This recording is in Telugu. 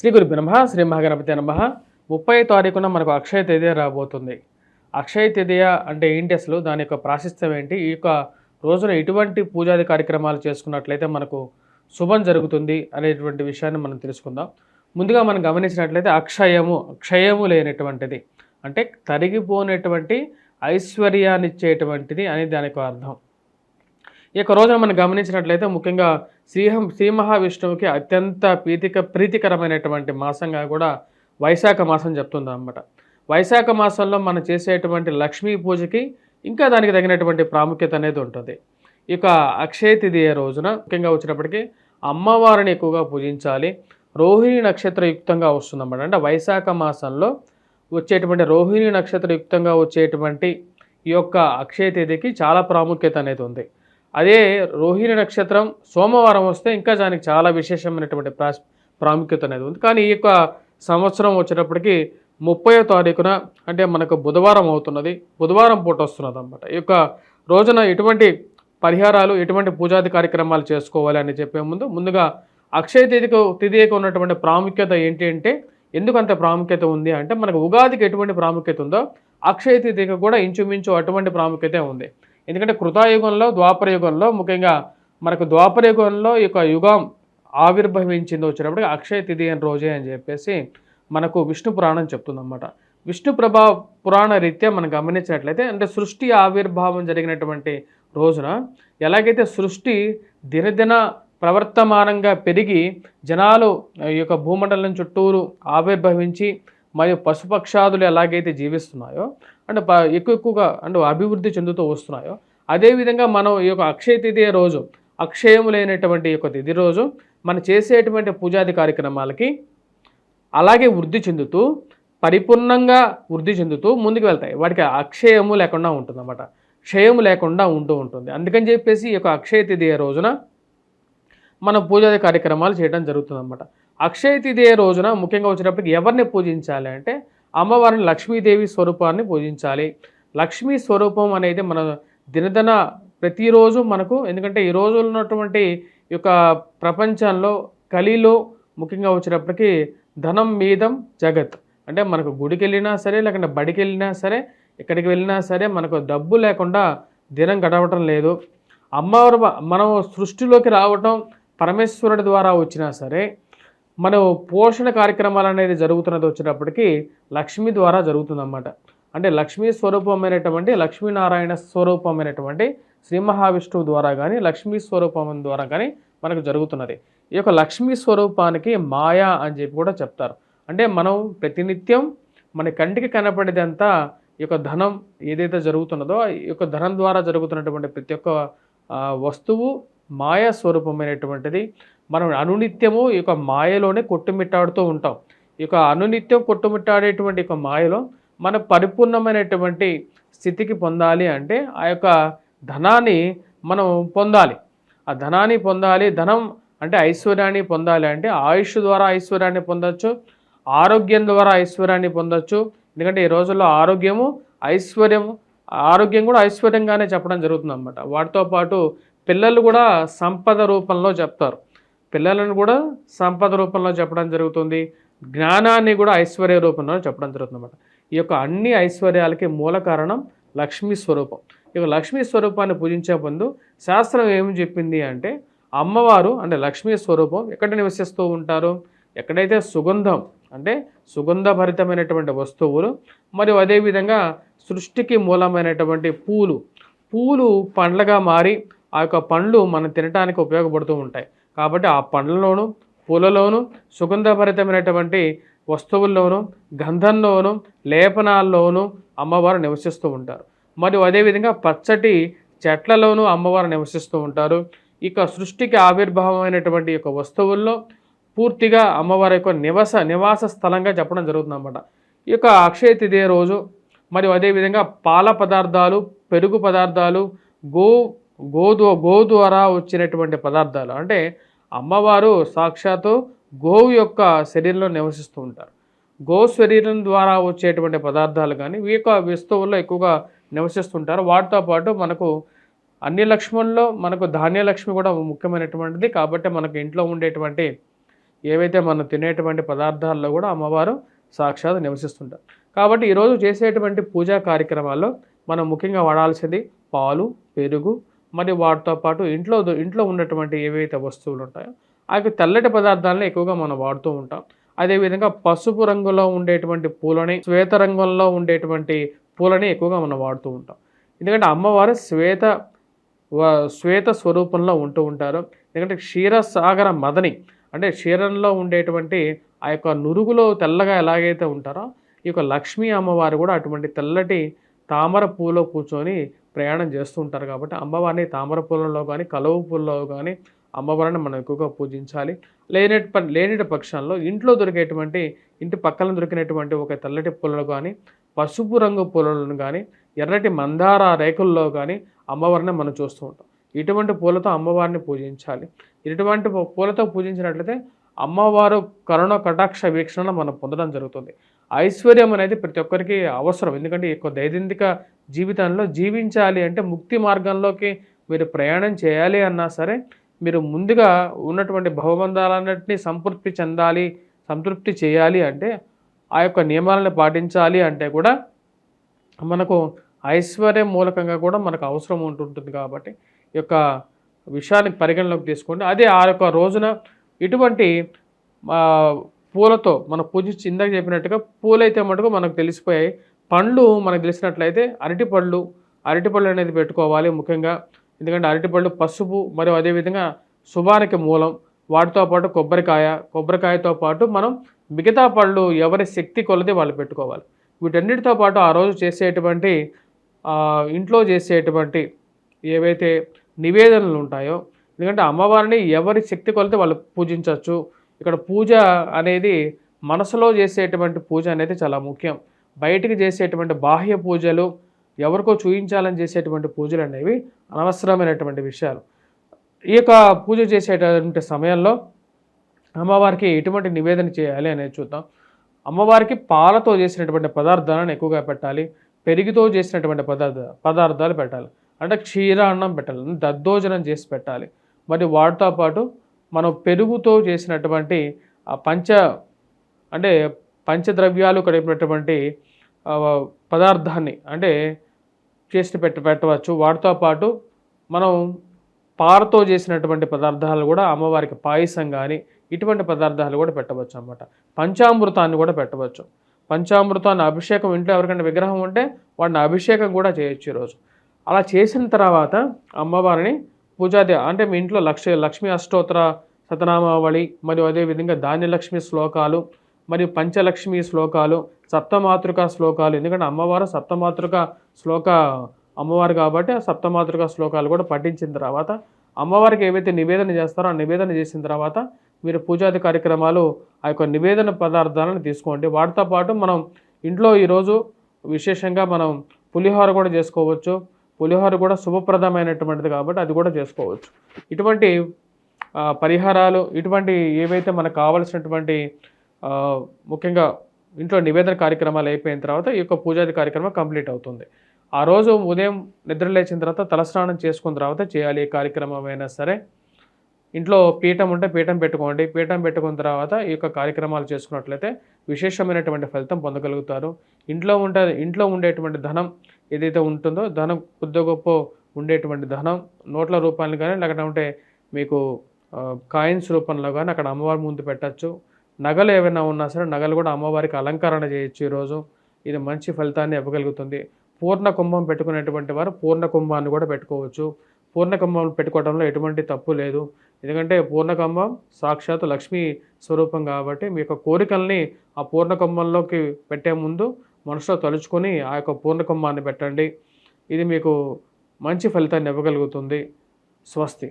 శ్రీ గురు బ్రహ్మ శ్రీ మహాగణపతి నమ. ముప్పై తారీఖున మనకు అక్షయ తేదీ రాబోతుంది. అక్షయ తేదీయ అంటే ఏంటి అసలు? దాని యొక్క ప్రాశస్త్యం ఏంటి? ఈ యొక్క రోజున ఎటువంటి పూజాది కార్యక్రమాలు చేసుకున్నట్లయితే మనకు శుభం జరుగుతుంది అనేటువంటి విషయాన్ని మనం తెలుసుకుందాం. ముందుగా మనం గమనించినట్లయితే అక్షయము క్షయము లేనటువంటిది. అంటే తరిగిపోనటువంటి ఐశ్వర్యాన్నిచ్చేటువంటిది అనేది దాని యొక్క అర్థం. ఈ యొక్క రోజున మనం గమనించినట్లయితే ముఖ్యంగా శ్రీహం శ్రీ మహావిష్ణువుకి అత్యంత ప్రీతిక ప్రీతికరమైనటువంటి మాసంగా కూడా వైశాఖ మాసం చెప్తుంది అన్నమాట. వైశాఖ మాసంలో మనం చేసేటువంటి లక్ష్మీ పూజకి ఇంకా దానికి తగినటువంటి ప్రాముఖ్యత అనేది ఉంటుంది. ఇక అక్షయ తిథి రోజున ముఖ్యంగా వచ్చినప్పటికీ అమ్మవారిని ఎక్కువగా పూజించాలి. రోహిణి నక్షత్ర యుక్తంగా వస్తుందన్నమాట అంటే వైశాఖ మాసంలో వచ్చేటువంటి రోహిణి నక్షత్ర యుక్తంగా వచ్చేటువంటి ఈ యొక్క అక్షయ తేదీకి చాలా ప్రాముఖ్యత అనేది ఉంది. అదే రోహిణి నక్షత్రం సోమవారం వస్తే ఇంకా దానికి చాలా విశేషమైనటువంటి ప్రా ప్రాముఖ్యత అనేది ఉంది. కానీ ఈ యొక్క సంవత్సరం వచ్చేటప్పటికి ముప్పయో తారీఖున అంటే మనకు బుధవారం అవుతున్నది. బుధవారం పూట వస్తున్నది అనమాట ఈ యొక్క రోజున ఎటువంటి పరిహారాలు ఎటువంటి పూజాది కార్యక్రమాలు చేసుకోవాలి అని చెప్పే ముందు ముందుగా అక్షయ తిథికి తిథికి ఉన్నటువంటి ప్రాముఖ్యత ఏంటి అంటే ఎందుకు అంత ప్రాముఖ్యత ఉంది అంటే మనకు ఉగాదికి ఎటువంటి ప్రాముఖ్యత ఉందో అక్షయ తిథికి కూడా ఇంచుమించు అటువంటి ప్రాముఖ్యత ఉంది. ఎందుకంటే కృతాయుగంలో ద్వాపర యుగంలో ముఖ్యంగా మనకు ద్వాపర యుగంలో ఈ యొక్క యుగం ఆవిర్భవించింది వచ్చినప్పుడు అక్షయ తిథి అని రోజే అని చెప్పేసి మనకు విష్ణు పురాణం చెప్తుందన్నమాట. విష్ణు ప్రభా పురాణ రీత్యా మనం గమనించినట్లయితే అంటే సృష్టి ఆవిర్భావం జరిగినటువంటి రోజున ఎలాగైతే సృష్టి దినదిన ప్రవర్తమానంగా పెరిగి జనాలు ఈ యొక్క భూమండలం చుట్టూరు ఆవిర్భవించి మరియు పశుపక్షాదులు ఎలాగైతే జీవిస్తున్నాయో అంటే ప- ఎక్కువ ఎక్కువగా అంటే అభివృద్ధి చెందుతూ వస్తున్నాయో అదేవిధంగా మనం ఈ యొక్క అక్షయ తిథి రోజు అక్షయము లేనటువంటి యొక్క తిథి రోజు మనం చేసేటువంటి పూజాది కార్యక్రమాలకి అలాగే వృద్ధి చెందుతూ పరిపూర్ణంగా వృద్ధి చెందుతూ ముందుకు వెళ్తాయి. వాటికి అక్షయము లేకుండా ఉంటుందన్నమాట. క్షయము లేకుండా ఉంటూ ఉంటుంది. అందుకని చెప్పేసి ఈ యొక్క అక్షయ తిథి రోజున మనం పూజాది కార్యక్రమాలు చేయడం జరుగుతుందన్నమాట. అక్షయ తిథి రోజున ముఖ్యంగా వచ్చినప్పటికి ఎవరిని పూజించాలి అంటే అమ్మవారిని లక్ష్మీదేవి స్వరూపాన్ని పూజించాలి. లక్ష్మీ స్వరూపం అనేది మన దినదిన ప్రతిరోజు మనకు ఎందుకంటే ఈ రోజు ఉన్నటువంటి యొక్క ప్రపంచంలో కలిలో ముఖ్యంగా వచ్చినప్పటికీ ధనం మీదం జగత్. అంటే మనకు గుడికి వెళ్ళినా సరే లేకుంటే బడికి వెళ్ళినా సరే ఎక్కడికి వెళ్ళినా సరే మనకు డబ్బు లేకుండా దినం గడవటం లేదు. అమ్మవారు మనం సృష్టిలోకి రావటం పరమేశ్వరుడి ద్వారా వచ్చినా సరే మనం పోషణ కార్యక్రమాలు అనేది జరుగుతున్నది వచ్చినప్పటికీ లక్ష్మి ద్వారా జరుగుతుందన్నమాట. అంటే లక్ష్మీ స్వరూపమైనటువంటి లక్ష్మీనారాయణ స్వరూపమైనటువంటి శ్రీ మహావిష్ణువు ద్వారా కానీ లక్ష్మీ స్వరూపం ద్వారా కానీ మనకు జరుగుతున్నది. ఈ యొక్క లక్ష్మీ స్వరూపానికి మాయా అని చెప్పి కూడా చెప్తారు. అంటే మనం ప్రతినిత్యం మన కంటికి కనపడేదంతా ఈ యొక్క ధనం ఏదైతే జరుగుతున్నదో ఈ యొక్క ధనం ద్వారా జరుగుతున్నటువంటి ప్రతి ఒక్క వస్తువు మాయా స్వరూపమైనటువంటిది మనం అనునిత్యము ఈ యొక్క మాయలోనే కొట్టుమిట్టాడుతూ ఉంటాం. ఈ యొక్క అనునిత్యం కొట్టుమిట్టాడేటువంటి యొక్క మాయలో మన పరిపూర్ణమైనటువంటి స్థితికి పొందాలి అంటే ఆ యొక్క ధనాన్ని మనం పొందాలి. ఆ ధనాన్ని పొందాలి ధనం అంటే ఐశ్వర్యాన్ని పొందాలి అంటే ఆయుష్ ద్వారా ఐశ్వర్యాన్ని పొందొచ్చు ఆరోగ్యం ద్వారా ఐశ్వర్యాన్ని పొందొచ్చు. ఎందుకంటే ఈ రోజుల్లో ఆరోగ్యము ఐశ్వర్యము ఆరోగ్యం కూడా ఐశ్వర్యంగానే చెప్పడం జరుగుతుంది అనమాట వాటితో పాటు పిల్లలు కూడా సంపద రూపంలో చెప్తారు. పిల్లలను కూడా సంపద రూపంలో చెప్పడం జరుగుతుంది. జ్ఞానాన్ని కూడా ఐశ్వర్య రూపంలో చెప్పడం జరుగుతుంది అనమాట ఈ యొక్క అన్ని ఐశ్వర్యాలకి మూల కారణం లక్ష్మీ స్వరూపం. ఇక లక్ష్మీ స్వరూపాన్ని పూజించే ముందు శాస్త్రం ఏమి చెప్పింది అంటే అమ్మవారు అంటే లక్ష్మీ స్వరూపం ఎక్కడ నివసిస్తూ ఉంటారు? ఎక్కడైతే సుగంధం అంటే సుగంధభరితమైనటువంటి వస్తువులు మరియు అదేవిధంగా సృష్టికి మూలమైనటువంటి పూలు. పూలు పండ్లగా మారి ఆ యొక్క పండ్లు మనం తినడానికి ఉపయోగపడుతూ ఉంటాయి. కాబట్టి ఆ పండ్లలోను పూలలోను సుగంధభరితమైనటువంటి వస్తువుల్లోనూ గంధంలోను లేపనాల్లోనూ అమ్మవారు నివసిస్తూ ఉంటారు. మరియు అదేవిధంగా పచ్చటి చెట్లలోనూ అమ్మవారు నివసిస్తూ ఉంటారు. ఇక సృష్టికి ఆవిర్భావమైనటువంటి యొక్క వస్తువుల్లో పూర్తిగా అమ్మవారి యొక్క నివాస నివాస స్థలంగా చెప్పడం జరుగుతుంది అన్నమాట ఈ యొక్క అక్షయ తిథి రోజు మరియు అదేవిధంగా పాల పదార్థాలు పెరుగు పదార్థాలు గో గోదు గో ద్వారా వచ్చినటువంటి పదార్థాలు. అంటే అమ్మవారు సాక్షాత్తు గోవు యొక్క శరీరంలో నివసిస్తూ ఉంటారు. గో శరీరం ద్వారా వచ్చేటువంటి పదార్థాలు కానీ ఈ యొక్క వస్తువుల్లో ఎక్కువగా నివసిస్తుంటారు వాటితో పాటు మనకు అన్ని లక్ష్మణుల్లో మనకు ధాన్యలక్ష్మి కూడా ముఖ్యమైనటువంటిది. కాబట్టి మనకు ఇంట్లో ఉండేటువంటి ఏవైతే మనం తినేటువంటి పదార్థాల్లో కూడా అమ్మవారు సాక్షాత్ నివసిస్తుంటారు. కాబట్టి ఈరోజు చేసేటువంటి పూజా కార్యక్రమాల్లో మనం ముఖ్యంగా వాడాల్సింది పాలు పెరుగు మరి వాటితో పాటు ఇంట్లో ఇంట్లో ఉన్నటువంటి ఏవైతే వస్తువులు ఉంటాయో ఆ యొక్క తెల్లటి పదార్థాలను ఎక్కువగా మనం వాడుతూ ఉంటాం. అదేవిధంగా పసుపు రంగులో ఉండేటువంటి పూలని శ్వేత రంగంలో ఉండేటువంటి పూలని ఎక్కువగా మనం వాడుతూ ఉంటాం. ఎందుకంటే అమ్మవారు శ్వేత శ్వేత స్వరూపంలో ఉంటూ ఉంటారు. ఎందుకంటే క్షీరసాగర మదని అంటే క్షీరంలో ఉండేటువంటి ఆ యొక్క నురుగులో తెల్లగా ఎలాగైతే ఉంటారో ఈ యొక్క లక్ష్మీ అమ్మవారు కూడా అటువంటి తెల్లటి తామర పూలో కూర్చొని ప్రయాణం చేస్తూ ఉంటారు కాబట్టి అమ్మవారిని తామర పూలలో కానీ కలువ పూలలో కానీ అమ్మవారిని మనం ఎక్కువగా పూజించాలి. లేని లేనిటి పక్షంలో ఇంట్లో దొరికేటువంటి ఇంటి పక్కన దొరికినటువంటి ఒక తెల్లటి పూలను కానీ పసుపు రంగు పూలను కానీ ఎర్రటి మందార రేకుల్లో కానీ అమ్మవారిని మనం చూస్తూ ఉంటాం. ఇటువంటి పూలతో అమ్మవారిని పూజించాలి. ఇటువంటి పూలతో పూజించినట్లయితే అమ్మవారు కరుణ కటాక్ష వీక్షణ మనం పొందడం జరుగుతుంది. ఐశ్వర్యం అనేది ప్రతి ఒక్కరికి అవసరం. ఎందుకంటే ఎక్కువ దైనందిక జీవితంలో జీవించాలి అంటే ముక్తి మార్గంలోకి మీరు ప్రయాణం చేయాలి అన్నా సరే మీరు ముందుగా ఉన్నటువంటి భవబంధాలన్నింటినీ సంతృప్తి చెందాలి సంతృప్తి చేయాలి అంటే ఆ యొక్క నియమాలను పాటించాలి అంటే కూడా మనకు ఐశ్వర్యం మూలకంగా కూడా మనకు అవసరం ఉంటుంటుంది కాబట్టి ఈ యొక్క విషయాన్ని పరిగణలోకి తీసుకోండి. అదే ఆ యొక్క రోజున ఇటువంటి పూలతో మనం పూజించి ఇందాక చెప్పినట్టుగా పూలైతే మటుకు మనకు తెలిసిపోయాయి. పండ్లు మనకు తెలిసినట్లయితే అరటిపళ్ళు అరటిపళ్ళు అనేది పెట్టుకోవాలి ముఖ్యంగా. ఎందుకంటే అరటిపళ్ళు పసుపు మరియు అదేవిధంగా శుభానికి మూలం. వాటితో పాటు కొబ్బరికాయ కొబ్బరికాయతో పాటు మనం మిగతా పళ్ళు ఎవరి శక్తి కొలది వాళ్ళు పెట్టుకోవాలి. వీటన్నిటితో పాటు ఆ రోజు చేసేటువంటి ఇంట్లో చేసేటువంటి ఏవైతే నివేదనలు ఉంటాయో ఎందుకంటే అమ్మవారిని ఎవరి శక్తి కొలితే వాళ్ళు పూజించవచ్చు. ఇక్కడ పూజ అనేది మనసులో చేసేటువంటి పూజ అనేది చాలా ముఖ్యం. బయటికి చేసేటువంటి బాహ్య పూజలు ఎవరికో చూయించాలని చేసేటువంటి పూజలు అనేవి అనవసరమైనటువంటి విషయాలు. ఈ యొక్క పూజ చేసేటటువంటి సమయంలో అమ్మవారికి ఎటువంటి నివేదన చేయాలి అనేది చూద్దాం. అమ్మవారికి పాలతో చేసినటువంటి పదార్థాలను ఎక్కువగా పెట్టాలి. పెరుగుతో చేసినటువంటి పదార్థ పదార్థాలు పెట్టాలి. అంటే క్షీర అన్నం పెట్టాలి. దద్దోజనం చేసి పెట్టాలి. మరి వాటితో పాటు మనం పెరుగుతో చేసినటువంటి ఆ పంచ అంటే పంచద్రవ్యాలు కలిపినటువంటి పదార్థాన్ని అంటే చేసి పెట్ట పెట్టవచ్చు. వాటితో పాటు మనం పారతో చేసినటువంటి పదార్థాలు కూడా అమ్మవారికి పాయసం కానీ ఇటువంటి పదార్థాలు కూడా పెట్టవచ్చు అన్నమాట. పంచామృతాన్ని కూడా పెట్టవచ్చు. పంచామృతాన్ని అభిషేకం ఇంట్లో ఎవరికైనా విగ్రహం ఉంటే వాడిని అభిషేకం కూడా చేయొచ్చు ఈరోజు. అలా చేసిన తర్వాత అమ్మవారిని పూజాది అంటే మీ ఇంట్లో లక్ష లక్ష్మీ అష్టోత్తర సతనామావళి మరియు అదేవిధంగా ధాన్యలక్ష్మి శ్లోకాలు మరియు పంచలక్ష్మి శ్లోకాలు సప్తమాతృక శ్లోకాలు. ఎందుకంటే అమ్మవారు సప్తమాతృక శ్లోక అమ్మవారు కాబట్టి ఆ సప్తమాతృక శ్లోకాలు కూడా పఠించిన తర్వాత అమ్మవారికి ఏవైతే నివేదన చేస్తారో ఆ నివేదన చేసిన తర్వాత మీరు పూజాది కార్యక్రమాలు ఆ యొక్క నివేదన పదార్థాలను తీసుకోండి. వాటితో పాటు మనం ఇంట్లో ఈరోజు విశేషంగా మనం పులిహోర కూడా చేసుకోవచ్చు. పులిహోర కూడా శుభప్రదమైనటువంటిది కాబట్టి అది కూడా చేసుకోవచ్చు. ఇటువంటి పరిహారాలు ఇటువంటి ఏవైతే మనకు కావలసినటువంటి ముఖ్యంగా ఇంట్లో నివేదన కార్యక్రమాలు అయిపోయిన తర్వాత ఈ యొక్క పూజాది కార్యక్రమం కంప్లీట్ అవుతుంది. ఆ రోజు ఉదయం నిద్ర లేచిన తర్వాత తలస్నానం చేసుకున్న తర్వాత చేయాలి ఏ కార్యక్రమం అయినా సరే. ఇంట్లో పీఠం ఉంటే పీఠం పెట్టుకోండి. పీఠం పెట్టుకున్న తర్వాత ఈ యొక్క కార్యక్రమాలు చేసుకున్నట్లయితే విశేషమైనటువంటి ఫలితం పొందగలుగుతారు. ఇంట్లో ఉంటే ఇంట్లో ఉండేటువంటి ధనం ఏదైతే ఉంటుందో ధనం కొద్ద గొప్ప ఉండేటువంటి ధనం నోట్ల రూపాన్ని కానీ లేకపోతే మీకు కాయిన్స్ రూపంలో కానీ అక్కడ అమ్మవారి ముందు పెట్టచ్చు. నగలు ఏమైనా ఉన్నా సరే నగలు కూడా అమ్మవారికి అలంకరణ చేయొచ్చు ఈరోజు. ఇది మంచి ఫలితాన్ని ఇవ్వగలుగుతుంది. పూర్ణ కుంభం పెట్టుకునేటువంటి వారు పూర్ణ కుంభాన్ని కూడా పెట్టుకోవచ్చు. పూర్ణకంభం పెట్టుకోవడంలో ఎటువంటి తప్పు లేదు. ఎందుకంటే పూర్ణకంభం సాక్షాత్ లక్ష్మీ స్వరూపం కాబట్టి మీ యొక్క కోరికల్ని ఆ పూర్ణకంభంలోకి పెట్టే ముందు మనసులో తలుచుకొని ఆ యొక్క పూర్ణకంభాన్ని పెట్టండి. ఇది మీకు మంచి ఫలితాన్ని ఇవ్వగలుగుతుంది. స్వస్తి.